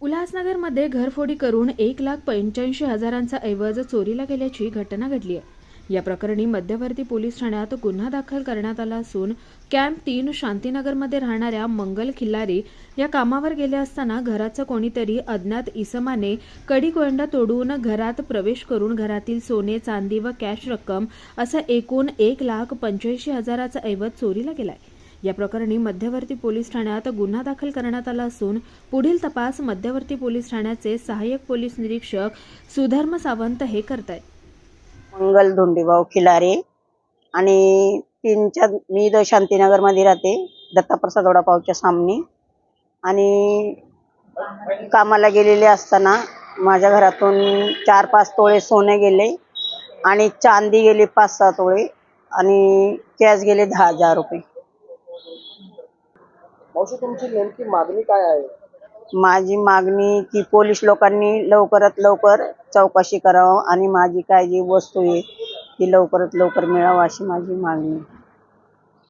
उल्हासनगरमध्ये घरफोडी करून एक लाख पंच्याऐंशी हजारांचा ऐवज चोरीला गेल्याची घटना घडली आहे. या प्रकरणी मध्यवर्ती पोलीस ठाण्यात गुन्हा दाखल करण्यात आला असून कॅम्प तीन शांतीनगरमध्ये राहणाऱ्या मंगल खिल्लारी या कामावर गेले असताना घराचं कोणीतरी अज्ञात इसमाने कडी तोडून घरात प्रवेश करून घरातील सोने चांदी व कॅश रक्कम असं एकूण एक लाख पंच्याऐंशी हजाराचा ऐवज चोरीला गेलाय. या प्रकरणी मध्यवर्ती पोलीस ठाण्यात गुन्हा दाखल करण्यात आला असून पुढील तपास मध्यवर्ती पोलीस ठाण्याचे सहाय्यक पोलीस निरीक्षक सुधर्म सावंत हे करत आहेत मंगल धोंडीभाऊ खिलारे आणि तीनच्या मी द शांतीनगरमध्ये राहते दत्ताप्रसाद वडापावच्या सामने. आणि कामाला गेलेले असताना माझ्या घरातून चार पाच तोळे सोने गेले आणि चांदी गेली पाच सहा तोळे आणि कॅश गेले दहा हजार रुपये. मावशी तुमची नेमकी मागणी काय आहे? माझी मागणी की पोलीस लोकांनी लवकरात लवकर चौकशी करावं आणि माझी काय जी वस्तू आहे ती लवकरात लवकर मिळावं अशी माझी मागणी